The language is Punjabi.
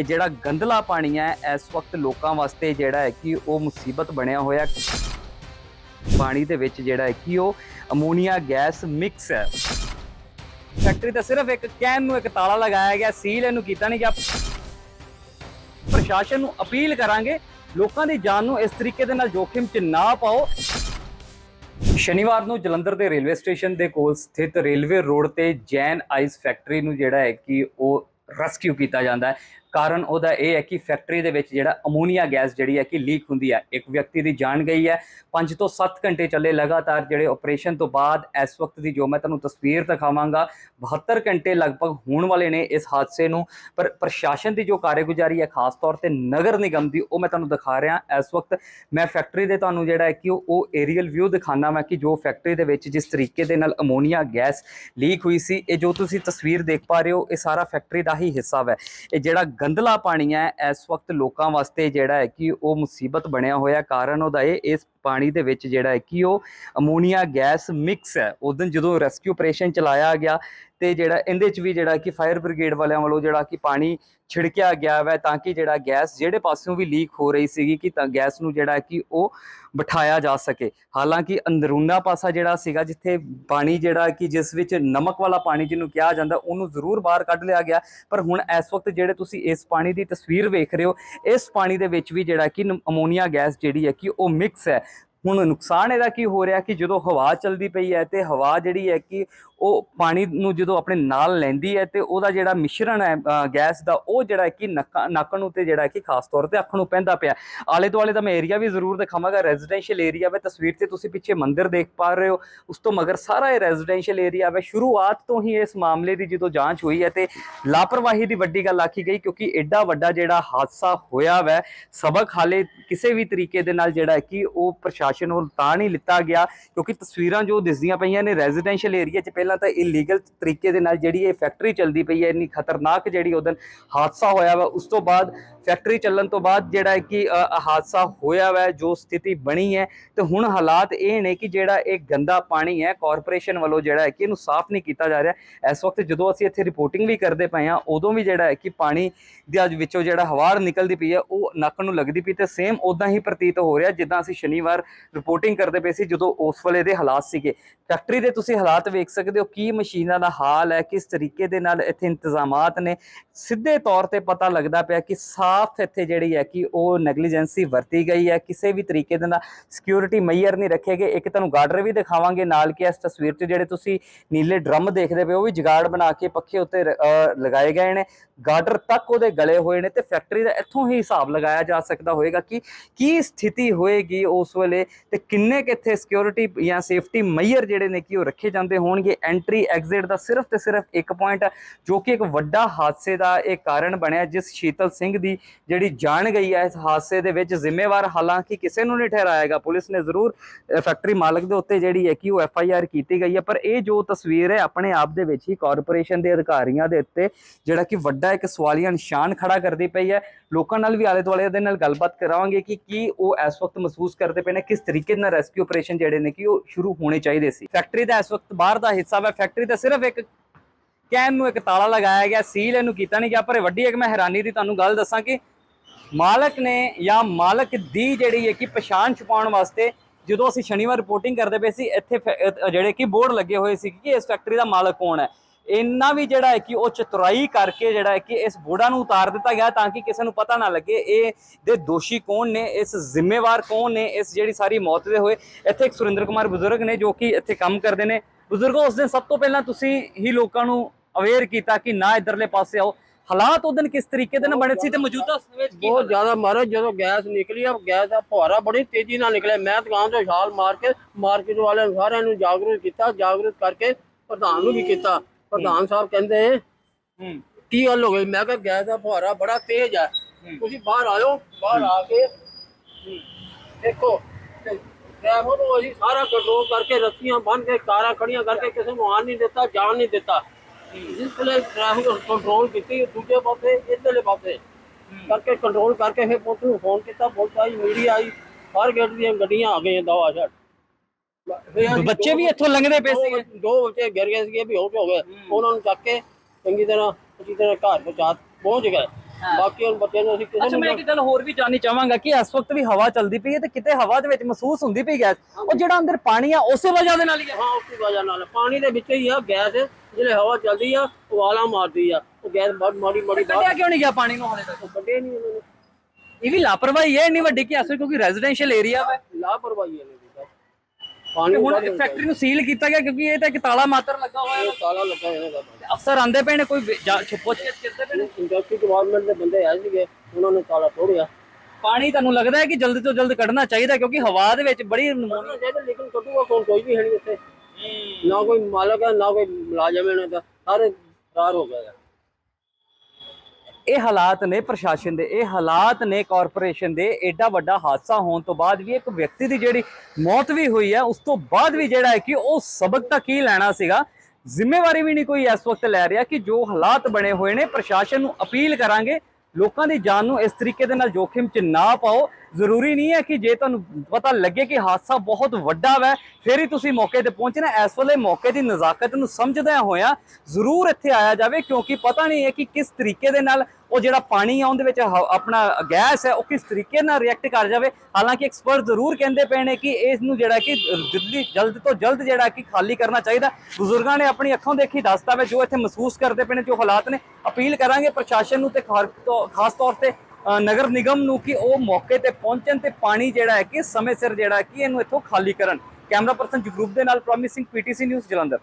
ਇਹ ਜਿਹੜਾ ਗੰਦਲਾ ਪਾਣੀ ਹੈ, ਇਸ ਵਕਤ ਲੋਕਾਂ ਵਾਸਤੇ ਜਿਹੜਾ ਹੈ ਕਿ ਉਹ ਮੁਸੀਬਤ ਬਣਿਆ ਹੋਇਆ ਪਾਣੀ ਦੇ ਵਿੱਚ ਜਿਹੜਾ ਹੈ ਕਿ ਉਹ ਅਮੋਨੀਆ ਗੈਸ ਮਿਕਸ ਹੈ। ਫੈਕਟਰੀ ਤਾਂ ਸਿਰਫ ਇੱਕ ਕੈਨ ਨੂੰ ਇੱਕ ਤਾਲਾ ਲਗਾਇਆ ਗਿਆ, ਸੀਲ ਇਹਨੂੰ ਕੀਤਾ ਨਹੀਂ ਗਿਆ। ਪ੍ਰਸ਼ਾਸਨ ਨੂੰ ਅਪੀਲ ਕਰਾਂਗੇ, ਲੋਕਾਂ ਦੀ ਜਾਨ ਨੂੰ ਇਸ ਤਰੀਕੇ ਦੇ ਨਾਲ ਜੋਖਿਮ 'ਚ ਨਾ ਪਾਓ। ਸ਼ਨੀਵਾਰ ਨੂੰ ਜਲੰਧਰ ਦੇ ਰੇਲਵੇ ਸਟੇਸ਼ਨ ਦੇ ਕੋਲ ਸਥਿਤ ਰੇਲਵੇ ਰੋਡ ਤੇ ਜੈਨ ਆਈਸ ਫੈਕਟਰੀ ਨੂੰ ਜਿਹੜਾ ਹੈ ਕਿ ਉਹ ਰੈਸਕਿਊ ਕੀਤਾ ਜਾਂਦਾ ਹੈ। ਕਾਰਨ ਉਹਦਾ ਇਹ ਹੈ ਕਿ ਫੈਕਟਰੀ ਦੇ ਵਿੱਚ ਜਿਹੜਾ ਅਮੋਨੀਆ ਗੈਸ ਜਿਹੜੀ ਹੈ ਕਿ ਲੀਕ ਹੁੰਦੀ ਹੈ, ਇੱਕ ਵਿਅਕਤੀ ਦੀ ਜਾਨ ਗਈ ਹੈ। 5 ਤੋਂ 7 ਘੰਟੇ ਚੱਲੇ ਲਗਾਤਾਰ ਜਿਹੜੇ ਆਪਰੇਸ਼ਨ ਤੋਂ ਬਾਅਦ ਇਸ ਵਕਤ ਦੀ ਜੋ ਮੈਂ ਤੁਹਾਨੂੰ ਤਸਵੀਰ ਦਿਖਾਵਾਂਗਾ 72 ਘੰਟੇ ਲਗਭਗ ਹੋਣ ਵਾਲੇ ਨੇ ਇਸ ਹਾਦਸੇ ਨੂੰ। ਪਰ ਪ੍ਰਸ਼ਾਸਨ ਦੀ ਜੋ ਕਾਰਗੁਜ਼ਾਰੀ ਹੈ, ਖਾਸ ਤੌਰ ਤੇ ਨਗਰ ਨਿਗਮ ਦੀ, ਉਹ ਮੈਂ ਤੁਹਾਨੂੰ ਦਿਖਾ ਰਿਹਾ। ਇਸ ਵਕਤ ਮੈਂ ਫੈਕਟਰੀ ਦੇ ਤੁਹਾਨੂੰ ਜਿਹੜਾ ਹੈ ਕਿ ਉਹ- ਏਰੀਅਲ ਵਿਊ ਦਿਖਾਣਾ ਮੈਂ ਕਿ ਜੋ ਫੈਕਟਰੀ ਦੇ ਵਿੱਚ ਜਿਸ ਤਰੀਕੇ ਦੇ ਨਾਲ ਅਮੋਨੀਆ ਗੈਸ ਲੀਕ ਹੋਈ ਸੀ, ਇਹ ਜੋ ਤੁਸੀਂ ਤਸਵੀਰ ਦੇਖ ਪਾ ਰਹੇ ਹੋ, ਇਹ ਸਾਰਾ ਫੈਕਟਰੀ ਦਾ ਹੀ ਹਿੱਸਾ ਹੈ ਇਹ ਜਿਹੜਾ ਗੰਦਲਾ ਪਾਣੀ ਹੈ ਇਸ ਵਕਤ ਲੋਕਾਂ ਵਾਸਤੇ ਜਿਹੜਾ ਹੈ ਕਿ ਉਹ ਮੁਸੀਬਤ ਬਣਿਆ ਹੋਇਆ ਕਾਰਨ ਉਹਦਾ ਇਹ ਇਸ ਪਾਣੀ ਦੇ ਵਿੱਚ ਜਿਹੜਾ ਹੈ ਕਿ ਉਹ ਅਮੋਨੀਆ ਗੈਸ ਮਿਕਸ ਹੈ। ਉਦੋਂ ਜਦੋਂ ਰੈਸਕਿਊ ਆਪਰੇਸ਼ਨ ਚਲਾਇਆ ਗਿਆ ਤੇ ਜਿਹੜਾ ਇਹਦੇ ਚ ਵੀ ਜਿਹੜਾ ਕਿ ਫਾਇਰ ਬ੍ਰਿਗੇਡ ਵਾਲਿਆਂ ਵੱਲੋਂ ਜਿਹੜਾ ਕਿ ਪਾਣੀ ਛਿੜਕਿਆ ਗਿਆ ਵੈ ਤਾਂ ਕਿ ਜਿਹੜਾ ਗੈਸ ਜਿਹੜੇ ਪਾਸਿਓਂ ਵੀ ਲੀਕ ਹੋ ਰਹੀ ਸੀਗੀ ਕਿ ਤਾਂ ਗੈਸ ਨੂੰ ਜਿਹੜਾ ਕਿ ਉਹ ਬਿਠਾਇਆ ਜਾ ਸਕੇ। ਹਾਲਾਂਕਿ ਅੰਦਰੂਨਾ ਪਾਸਾ ਜਿਹੜਾ ਸੀਗਾ ਜਿੱਥੇ ਪਾਣੀ ਜਿਹੜਾ ਕਿ ਜਿਸ ਵਿੱਚ ਨਮਕ ਵਾਲਾ ਪਾਣੀ ਜਿਹਨੂੰ ਕਿਹਾ ਜਾਂਦਾ ਉਹਨੂੰ ਜ਼ਰੂਰ ਬਾਹਰ ਕੱਢ ਲਿਆ ਗਿਆ। ਪਰ ਹੁਣ ਇਸ ਵਕਤ ਜਿਹੜੇ ਤੁਸੀਂ ਇਸ ਪਾਣੀ ਦੀ ਤਸਵੀਰ ਵੇਖ ਰਹੇ ਹੋ, ਇਸ ਪਾਣੀ ਦੇ ਵਿੱਚ ਵੀ ਜਿਹੜਾ ਕਿ ਅਮੋਨੀਆ ਗੈਸ ਜਿਹੜੀ ਹੈ ਕਿ ਉਹ ਮਿਕਸ ਹੈ। ਹੁਣ ਨੁਕਸਾਨ ਇਹਦਾ ਕੀ ਹੋ ਰਿਹਾ ਕਿ ਜਦੋਂ ਹਵਾ ਚੱਲਦੀ ਪਈ ਹੈ ਤੇ ਹਵਾ ਜਿਹੜੀ ਹੈ ਕਿ ਉਹ ਪਾਣੀ ਨੂੰ ਜਦੋਂ ਆਪਣੇ ਨਾਲ ਲੈਂਦੀ ਹੈ ਤੇ ਉਹਦਾ ਜਿਹੜਾ ਮਿਸ਼ਰਣ ਹੈ ਗੈਸ ਦਾ, ਉਹ ਜਿਹੜਾ ਕਿ ਨੱਕਾਂ ਨੱਕ ਨੂੰ ਤੇ ਜਿਹੜਾ ਕਿ ਖਾਸ ਤੌਰ ਤੇ ਅੱਖ ਨੂੰ ਪੈਂਦਾ ਪਿਆ। ਆਲੇ ਦੁਆਲੇ ਦਾ ਮੈਂ ਏਰੀਆ ਵੀ ਜ਼ਰੂਰ ਦਿਖਾਵਾਂਗਾ। ਰੈਜ਼ੀਡੈਂਸ਼ੀਅਲ ਏਰੀਆ ਵੇ, ਤਸਵੀਰ ਤੇ ਤੁਸੀਂ ਪਿੱਛੇ ਮੰਦਿਰ ਦੇਖ ਪਾ ਰਹੇ ਹੋ। ਉਸ ਤੋਂ ਮਗਰ ਸਾਰਾ ਇਹ ਰੈਜ਼ੀਡੈਂਸ਼ੀਅਲ ਏਰੀਆ ਵੇ, ਸ਼ੁਰੂਆਤ ਤੋਂ ਹੀ ਇਸ ਮਾਮਲੇ ਦੀ ਜਦੋਂ ਜਾਂਚ ਹੋਈ ਹੈ ਤੇ ਲਾਪਰਵਾਹੀ ਦੀ ਵੱਡੀ ਗੱਲ ਆਖੀ ਗਈ ਕਿਉਂਕਿ ਐਡਾ ਵੱਡਾ ਜਿਹੜਾ ਹਾਦਸਾ ਹੋਇਆ ਵੈ, ਸਬਕ ਹਾਲੇ ਕਿਸੇ ਵੀ ਤਰੀਕੇ ਦੇ ਨਾਲ ਜਿਹੜਾ ਕਿ ਉਹ ਪ੍ਰਸ਼ਾਸਨ ਵੱਲ ਤਾਂ ਨਹੀਂ ਲਿੱਤਾ ਗਿਆ ਕਿਉਂਕਿ ਤਸਵੀਰਾਂ ਜੋ ਦਿਸਦੀਆਂ ਪਈਆਂ ਨੇ ਰੈਜ਼ੀਡੈਂਸ਼ੀਅਲ ਏਰੀਆ 'ਚ, ਪਹਿਲਾਂ ਤਾਂ ਇਲੀਗਲ ਤਰੀਕੇ ਦੇ ਨਾਲ ਜਿਹੜੀ ਇਹ ਫੈਕਟਰੀ ਚੱਲਦੀ ਪਈ ਹੈ, ਇੰਨੀ ਖਤਰਨਾਕ ਜਿਹੜੀ ਉਹਦਨ ਹਾਦਸਾ ਹੋਇਆ ਵਾ, ਉਸ ਤੋਂ ਬਾਅਦ ਫੈਕਟਰੀ ਚੱਲਣ ਤੋਂ ਬਾਅਦ ਜਿਹੜਾ ਹੈ ਕਿ ਹਾਦਸਾ ਹੋਇਆ ਵਾ, ਜੋ ਸਥਿਤੀ ਬਣੀ ਹੈ। ਤੇ ਹੁਣ ਹਾਲਾਤ ਇਹ ਨੇ ਕਿ ਜਿਹੜਾ ਇਹ ਗੰਦਾ ਪਾਣੀ ਹੈ, ਕਾਰਪੋਰੇਸ਼ਨ ਵੱਲੋਂ ਜਿਹੜਾ ਹੈ ਕਿ ਇਹਨੂੰ ਸਾਫ਼ ਨਹੀਂ ਕੀਤਾ ਜਾ ਰਿਹਾ। ਇਸ ਵਕਤ ਜਦੋਂ ਅਸੀਂ ਇੱਥੇ ਰਿਪੋਰਟਿੰਗ ਵੀ ਕਰਦੇ ਪਏ ਹਾਂ, ਉਦੋਂ ਵੀ ਜਿਹੜਾ ਹੈ ਕਿ ਪਾਣੀ ਦੇ ਅੱਜ ਵਿੱਚੋਂ ਜਿਹੜਾ ਹਵਾ ਨਿਕਲਦੀ ਪਈ ਹੈ, ਉਹ ਨੱਕ ਨੂੰ ਲੱਗਦੀ ਪਈ ਤੇ ਸੇਮ ਉਦਾਂ ਹੀ ਪ੍ਰਤੀਤ ਹੋ ਰਿਹਾ, ਜਿੱਦਾਂ ਅਸੀਂ ਸ਼ਨੀਵਾਰ ਰਿਪੋਰਟਿੰਗ ਕਰਦੇ ਪਏ ਸੀ, ਜਦੋਂ ਉਸ ਵੇਲੇ ਦੇ ਹਾਲਾਤ ਸੀਗੇ। ਫੈਕਟਰੀ ਦੇ ਤੁਸੀਂ ਹਾਲਾਤ ਵੇਖ ਸਕਦੇ ਹੋ, ਕੀ ਮਸ਼ੀਨਾਂ ਦਾ ਹਾਲ ਹੈ, ਕਿਸ ਤਰੀਕੇ ਦੇ ਨਾਲ ਇੱਥੇ ਇੰਤਜ਼ਾਮਾਤ ਨੇ। ਸਿੱਧੇ ਤੌਰ ਤੇ ਪਤਾ ਲੱਗਦਾ ਪਿਆ ਕਿ ਸਾ ਸਾਫ਼ ਇੱਥੇ ਜਿਹੜੀ ਹੈ ਕਿ ਉਹ ਨੈਗਲੀਜੈਂਸੀ ਵਰਤੀ ਗਈ ਹੈ, ਕਿਸੇ ਵੀ ਤਰੀਕੇ ਦੇ ਨਾਲ ਸਿਕਿਉਰਿਟੀ ਮੈਯਰ ਨਹੀਂ ਰੱਖੇ ਗਏ। ਇੱਕ ਤੁਹਾਨੂੰ ਗਾਰਡਰ ਵੀ ਦਿਖਾਵਾਂਗੇ ਨਾਲ ਕਿ ਇਸ ਤਸਵੀਰ 'ਚ ਜਿਹੜੇ ਤੁਸੀਂ ਨੀਲੇ ਡਰਮ ਦੇਖਦੇ ਪਏ ਹੋ, ਉਹ ਵੀ ਜਗਾੜ ਬਣਾ ਕੇ ਪੱਖੇ ਉੱਤੇ ਲਗਾਏ ਗਏ ਨੇ। ਗਾਰਡਰ ਤੱਕ ਉਹਦੇ ਗਲੇ ਹੋਏ ਨੇ ਤੇ ਫੈਕਟਰੀ ਦਾ ਇੱਥੋਂ ਹੀ ਹਿਸਾਬ ਲਗਾਇਆ ਜਾ ਸਕਦਾ ਹੋਏਗਾ ਕਿ ਕੀ ਸਥਿਤੀ ਹੋਏਗੀ ਉਸ ਵੇਲੇ ਤੇ ਕਿੰਨੇ ਕੁ ਇੱਥੇ ਸਿਕਿਉਰਿਟੀ ਜਾਂ ਸੇਫਟੀ ਮੈਯਰ ਜਿਹੜੇ ਨੇ ਕਿ ਉਹ ਰੱਖੇ ਜਾਂਦੇ ਹੋਣਗੇ। ਐਂਟਰੀ ਐਗਜ਼ਿਟ ਦਾ ਸਿਰਫ ਤੇ ਸਿਰਫ ਇੱਕ ਪੁਆਇੰਟ ਜੋ ਕਿ ਇੱਕ ਵੱਡਾ ਹਾਦਸੇ ਦਾ ਇਹ ਕਾਰਨ ਬਣਿਆ, ਜਿਸ ਸ਼ੀਤਲ ਸਿੰਘ ਦੀ ਜਿਹੜੀ ਜਾਨ ਗਈ ਹੈ ਇਸ ਹਾਦਸੇ ਦੇ ਵਿੱਚ ਜ਼ਿੰਮੇਵਾਰ, ਹਾਲਾਂਕਿ ਕਿਸੇ ਨੂੰ ਨਹੀਂ ਠਹਿਰਾਏਗਾ। ਪੁਲਿਸ ਨੇ ਜ਼ਰੂਰ ਫੈਕਟਰੀ ਮਾਲਕ ਦੇ ਉੱਤੇ ਜਿਹੜੀ ਹੈ ਕਿ ਉਹ ਐਫ ਆਈ ਆਰ ਕੀਤੀ ਗਈ ਹੈ, ਪਰ ਇਹ ਜੋ ਤਸਵੀਰ ਹੈ, ਆਪਣੇ ਆਪ ਦੇ ਵਿੱਚ ਹੀ ਕਾਰਪੋਰੇਸ਼ਨ ਦੇ ਅਧਿਕਾਰੀਆਂ ਦੇ ਉੱਤੇ ਜਿਹੜਾ ਕਿ ਵੱਡਾ ਇੱਕ ਸਵਾਲੀਆ ਨਿਸ਼ਾਨ ਖੜਾ ਕਰਦੀ ਪਈ ਹੈ। ਲੋਕਾਂ ਨਾਲ ਵੀ ਆਲੇ ਦੁਆਲੇ ਦੇ ਨਾਲ ਗੱਲਬਾਤ ਕਰਾਵਾਂਗੇ ਕਿ ਕੀ ਉਹ ਇਸ ਵਕਤ ਮਹਿਸੂਸ ਕਰਦੇ ਪਏ ਨੇ, ਕਿਸ ਤਰੀਕੇ ਨਾਲ ਰੈਸਕਿਊ ਆਪਰੇਸ਼ਨ ਜਿਹੜੇ ਨੇ, ਕਿ ਉਹ ਸ਼ੁਰੂ ਹੋਣੇ ਚਾਹੀਦੇ ਸੀ। ਫੈਕਟਰੀ ਦਾ ਇਸ ਵਕਤ ਬਾਹਰ ਦਾ ਹਿੱਸਾ ਵਾ, ਫੈਕਟਰੀ ਦਾ ਸਿਰਫ ਇੱਕ ਕੈਨ ਨੂੰ ਇੱਕ ਤਾਲਾ ਲਗਾਇਆ ਗਿਆ ਸੀਲ ਇਹਨੂੰ ਕੀਤਾ ਨਹੀਂ ਗਿਆ, ਪਰ ਵੱਡੀ ਇੱਕ ਮੈਂ ਹੈਰਾਨੀ ਦੀ ਤੁਹਾਨੂੰ ਗੱਲ ਦੱਸਾਂ ਕਿ ਮਾਲਕ ਨੇ ਜਾਂ ਮਾਲਕ ਦੀ ਜਿਹੜੀ ਹੈ ਕਿ ਪਛਾਣ ਛੁਪਾਉਣ ਵਾਸਤੇ ਜਦੋਂ ਅਸੀਂ ਸ਼ਨੀਵਾਰ ਰਿਪੋਰਟਿੰਗ ਕਰਦੇ ਪਏ ਸੀ, ਇੱਥੇ ਫੈ- ਜਿਹੜੇ ਕਿ ਬੋਰਡ ਲੱਗੇ ਹੋਏ ਸੀ ਕਿ ਇਸ ਫੈਕਟਰੀ ਦਾ ਮਾਲਕ ਕੌਣ ਹੈ। ਇੰਨਾ ਵੀ ਜਿਹੜਾ ਹੈ ਕਿ ਉਹ ਚਤੁਰਾਈ ਕਰਕੇ ਜਿਹੜਾ ਹੈ ਕਿ ਇਸ ਬੋਰਡਾਂ ਨੂੰ ਉਤਾਰ ਦਿੱਤਾ ਗਿਆ ਤਾਂ ਕਿ ਕਿਸੇ ਨੂੰ ਪਤਾ ਨਾ ਲੱਗੇ ਇਹ ਦੇ ਦੋਸ਼ੀ ਕੌਣ ਨੇ, ਇਸ ਜ਼ਿੰਮੇਵਾਰ ਕੌਣ ਨੇ, ਇਸ ਜਿਹੜੀ ਸਾਰੀ ਮੌਤ ਦੇ ਹੋਏ। ਇੱਥੇ ਇੱਕ ਸੁਰਿੰਦਰ ਕੁਮਾਰ ਬਜ਼ੁਰਗ ਨੇ ਜੋ ਕਿ ਇੱਥੇ ਕੰਮ ਕਰਦੇ ਨੇ। ਬਜ਼ੁਰਗੋ, ਉਸ ਦਿਨ ਸਭ ਤੋਂ ਪਹਿਲਾਂ ਤੁਸੀਂ ਹੀ ਲੋਕਾਂ ਨੂੰ ਅਵੇਅਰ ਕੀਤਾ ਕਿ ਨਾ ਇਧਰਲੇ ਪਾਸੇ ਆਓ। ਹਾਲਾਤ ਉਹ ਦਿਨ ਕਿਸ ਤਰੀਕੇ ਦੇ ਨਾਲ ਬਣੇ ਸੀ ਤੇ ਮੌਜੂਦਾ ਸਮੇਂ 'ਚ ਕੀ ਬਹੁਤ ਜ਼ਿਆਦਾ ਮਾਰੇ ਜਦੋਂ ਗੈਸ ਨਿਕਲੀ ਆ ਗੈਸ ਦਾ ਫੁਹਾਰਾ ਬੜੀ ਤੇਜ਼ੀ ਨਾਲ ਨਿਕਲਿਆ। ਮੈਂ ਦੁਕਾਨ ਤੋਂ ਛਾਲ ਮਾਰ ਕੇ ਮਾਰਕੀਟ ਵਾਲਿਆਂ ਨੂੰ ਸਾਰਿਆਂ ਨੂੰ ਜਾਗਰੂਕ ਕੀਤਾ ਜਾਗਰੂਕ ਕਰਕੇ ਪ੍ਰਧਾਨ ਨੂੰ ਵੀ ਕੀਤਾ। ਪ੍ਰਧਾਨ ਸਾਹਿਬ ਕਹਿੰਦੇ ਹੂੰ। ਕੀ ਗੱਲ ਹੋ ਗਈ? ਮੈਂ ਕਿਹਾ ਗੈਸ ਦਾ ਫੁਹਾਰਾ ਬੜਾ ਤੇਜ਼ ਹੈ। ਤੁਸੀਂ ਬਾਹਰ ਆਇਓ ਬਾਹਰ ਆ ਕੇ ਦੇਖੋ ਤੇ ਡਰਾਈਵਰ ਨੂੰ ਅਸੀਂ ਸਾਰਾ ਕੰਟਰੋਲ ਕਰਕੇ ਰੱਸੀਆਂ ਬੰਨ ਕੇ ਕਾਰਾਂ ਖੜੀਆਂ ਕਰਕੇ ਕਿਸੇ ਨੂੰ ਆਣ ਨਹੀਂ ਦਿੱਤਾ ਜਾਣ ਨਹੀਂ ਦਿੱਤਾ। ਜਿਸ ਵੇਲੇ ਟ੍ਰੈਫਿਕ ਕੰਟਰੋਲ ਕੀਤੀ ਦੂਜੇ ਪਾਸੇ ਇੱਧਰਲੇ ਪਾਸੇ। ਕਰਕੇ ਕੰਟਰੋਲ ਕਰਕੇ ਫਿਰ ਪੁਲਿਸ ਨੂੰ ਫੋਨ ਕੀਤਾ ਪੁਲਿਸ ਆਈ ਮੀਡੀਆ ਆਈ ਫਾਇਰ ਗੇਟ ਦੀਆਂ ਗੱਡੀਆਂ ਆ ਗਈਆਂ ਦਵਾ ਛੱਡ। ਬੱਚੇ ਵੀ ਇੱਥੋਂ ਲੰਘਦੇ ਪਏ ਸੀਗੇ। ਦੋ ਬੱਚੇ ਗਿਰ ਗਏ ਸੀਗੇ ਵੀ ਹੋ ਹੋ ਗਏ ਉਹਨਾਂ ਨੂੰ ਚੱਕ ਕੇ ਚੰਗੀ ਤਰ੍ਹਾਂ ਅੱਛੀ ਤਰ੍ਹਾਂ ਘਰ ਪਹੁੰਚਾ ਪਹੁੰਚ ਗਏ। ਬਾਕੀ ਹੁਣ ਬੱਚੇ ਨੂੰ ਅਸੀਂ ਕਿਸੇ ਅੱਛਾ ਮੈਂ ਇੱਕ ਗੱਲ ਹੋਰ ਵੀ ਜਾਣਨੀ ਚਾਹਾਂਗਾ ਕਿ ਇਸ ਵਕਤ ਵੀ ਹਵਾ ਚੱਲਦੀ ਪਈ ਹੈ ਤੇ ਕਿਤੇ ਹਵਾ ਦੇ ਵਿੱਚ ਮਹਿਸੂਸ ਹੁੰਦੀ ਪਈ ਗੈਸ? ਉਹ ਜਿਹੜਾ ਅੰਦਰ ਪਾਣੀ ਆ ਉਸੇ ਵਜ੍ਹਾ ਦੇ ਨਾਲ ਹੀ ਹੈ। ਹਾਂ ਉਸ ਦੀ ਵਜ੍ਹਾ ਨਾਲ। ਪਾਣੀ ਦੇ ਵਿੱਚ ਹੀ ਆ ਗੈਸ ਜਿਹੜੇ ਹਵਾ ਚੱਲਦੀ ਆ ਉਵਾਲਾ ਮਾਰਦੀ ਆ। ਉਹ ਗੈਸ ਬਹੁਤ ਮਾੜੀ ਮਾੜੀ ਕੱਢਿਆ ਕਿਉਂ ਨਹੀਂ ਗਿਆ ਪਾਣੀ ਨੂੰ ਹਾਲੇ ਤੱਕ ਕੱਢੇ ਨਹੀਂ ਉਹਨਾਂ ਨੇ। ਇਹ ਵੀ ਲਾਪਰਵਾਹੀ ਹੈ ਇੰਨੀ ਵੱਡੀ ਕਿ ਅਸਲ ਕਿਉਂਕਿ ਰੈਜ਼ੀਡੈਂਸ਼ੀਅਲ ਏਰੀਆ ਹੈ ਲਾਪਰਵਾਹੀ ਹੈ। ਤੇ ਪਾਣੀ ਹੁਣ ਫੈਕਟਰੀ ਨੂੰ ਸੀਲ ਕੀਤਾ ਗਿਆ ਕਿਉਂਕਿ ਇਹ ਤਾਂ ਇੱਕ ਤਾਲਾ ਮਾਤਰ ਲੱਗਾ ਹੋਇਆ ਹੈ। ਤਾਲਾ ਲੱਗਾ ਹੋਇਆ ਦਾ ਅਫਸਰ ਆਂਦੇ ਪਏ ਨੇ ਕੋਈ ਛੁਪੋ ਕੇ ਕਰਦੇ ਪਏ ਨੇ? ਇੰਡਸਟਰੀ ਡਿਪਾਰਟਮੈਂਟ ਦੇ ਬੰਦੇ ਆਏ ਸੀਗੇ ਉਹਨਾਂ ਨੇ ਤਾਲਾ ਤੋੜਿਆ। ਪਾਣੀ ਤੁਹਾਨੂੰ ਲੱਗਦਾ ਹੈ ਕਿ ਜਲਦੀ ਤੋਂ ਜਲਦ ਕੱਢਣਾ ਚਾਹੀਦਾ ਕਿਉਂਕਿ ਹਵਾ ਦੇ ਵਿੱਚ ਬੜੀ ਨਮੂਨੀ ਚਾਹੀਦਾ ਲੇਕਿਨ ਕੱਢੂਗਾ ਕੌਣ ਕੋਈ ਵੀ ਹੈ ਨਹੀਂ ਇੱਥੇ। ਨਾ ਕੋਈ ਮਾਲਕ ਹੈ ਨਾ ਕੋਈ ਮੁਲਾਜ਼ਮ ਹੈ ਦਾ। ਸਾਰੇ ਫਰਾਰ ਹੋ ਗਏ ਆ। ਇਹ ਹਾਲਾਤ ਨੇ ਪ੍ਰਸ਼ਾਸਨ ਦੇ, ਇਹ ਹਾਲਾਤ ਨੇ ਕਾਰਪੋਰੇਸ਼ਨ ਦੇ ਐਡਾ ਵੱਡਾ ਹਾਦਸਾ ਹੋਣ ਤੋਂ ਬਾਅਦ ਵੀ ਇੱਕ ਵਿਅਕਤੀ ਦੀ ਜਿਹੜੀ ਮੌਤ ਵੀ ਹੋਈ ਹੈ, ਉਸ ਤੋਂ ਬਾਅਦ ਵੀ ਜਿਹੜਾ ਹੈ ਕਿ ਉਹ ਸਬਕ ਤਾਂ ਕੀ ਲੈਣਾ ਸੀਗਾ, ਜ਼ਿੰਮੇਵਾਰੀ ਵੀ ਨਹੀਂ ਕੋਈ ਇਸ ਵਕਤ ਲੈ ਰਿਹਾ ਕਿ ਜੋ ਹਾਲਾਤ ਬਣੇ ਹੋਏ ਨੇ, ਪ੍ਰਸ਼ਾਸਨ ਨੂੰ ਅਪੀਲ ਕਰਾਂਗੇ, ਲੋਕਾਂ ਦੀ ਜਾਨ ਨੂੰ ਇਸ ਤਰੀਕੇ ਦੇ ਨਾਲ ਜੋਖਿਮ 'ਚ ਨਾ ਪਾਓ ਜ਼ਰੂਰੀ ਨਹੀਂ ਹੈ ਕਿ ਜੇ ਤੁਹਾਨੂੰ ਪਤਾ ਲੱਗੇ ਕਿ ਹਾਦਸਾ ਬਹੁਤ ਵੱਡਾ ਵੈ, ਫਿਰ ਹੀ ਤੁਸੀਂ ਮੌਕੇ ਤੇ ਪਹੁੰਚਣਾ ਇਸ ਵੇਲੇ ਮੌਕੇ ਦੀ ਨਜ਼ਾਕਤ ਨੂੰ ਸਮਝਦਿਆਂ ਹੋਇਆਂ ਜ਼ਰੂਰ ਇੱਥੇ ਆਇਆ ਜਾਵੇ, ਕਿਉਂਕਿ ਪਤਾ ਨਹੀਂ ਹੈ ਕਿ ਕਿਸ ਤਰੀਕੇ ਦੇ ਨਾਲ ਉਹ ਜਿਹੜਾ ਪਾਣੀ ਆ, ਉਹਦੇ ਵਿੱਚ ਹ- ਆਪਣਾ ਗੈਸ ਹੈ, ਉਹ ਕਿਸ ਤਰੀਕੇ ਨਾਲ ਰਿਐਕਟ ਕਰ ਜਾਵੇ। ਹਾਲਾਂਕਿ ਐਕਸਪਰਟ ਜ਼ਰੂਰ ਕਹਿੰਦੇ ਪਏ ਨੇ ਕਿ ਇਸ ਨੂੰ ਜਿਹੜਾ ਕਿ ਜਲਦੀ ਜਲਦ ਤੋਂ ਜਲਦ ਜਿਹੜਾ ਕਿ ਖਾਲੀ ਕਰਨਾ ਚਾਹੀਦਾ। ਬਜ਼ੁਰਗਾਂ ਨੇ ਆਪਣੀ ਅੱਖੋਂ ਦੇਖੀ ਦੱਸਤਾ ਵੇ ਜੋ ਇੱਥੇ ਮਹਿਸੂਸ ਕਰਦੇ ਪਏ ਨੇ, ਜੋ ਹਾਲਾਤ ਨੇ। ਅਪੀਲ ਕਰਾਂਗੇ ਪ੍ਰਸ਼ਾਸਨ ਨੂੰ ਤੇ ਖਾਰ- ਖਾਸ ਤੌਰ ਤੇ ਨਗਰ ਨਿਗਮ ਨੂੰ ਕਿ ਉਹ ਮੌਕੇ ਤੇ ਪਹੁੰਚਣ ਤੇ ਪਾਣੀ ਜਿਹੜਾ ਹੈ ਕਿ ਸਮੇਂ ਸਿਰ ਜਿਹੜਾ ਕਿ ਇਹਨੂੰ ਇੱਥੋਂ ਖਾਲੀ ਕਰਨ। ਕੈਮਰਾ ਪਰਸਨ ਜਗਰੂਪ ਦੇ ਨਾਲ ਪ੍ਰੋਮਿਸਿੰਗ ਪੀਟੀਸੀ ਨਿਊਜ਼ ਜਲੰਧਰ।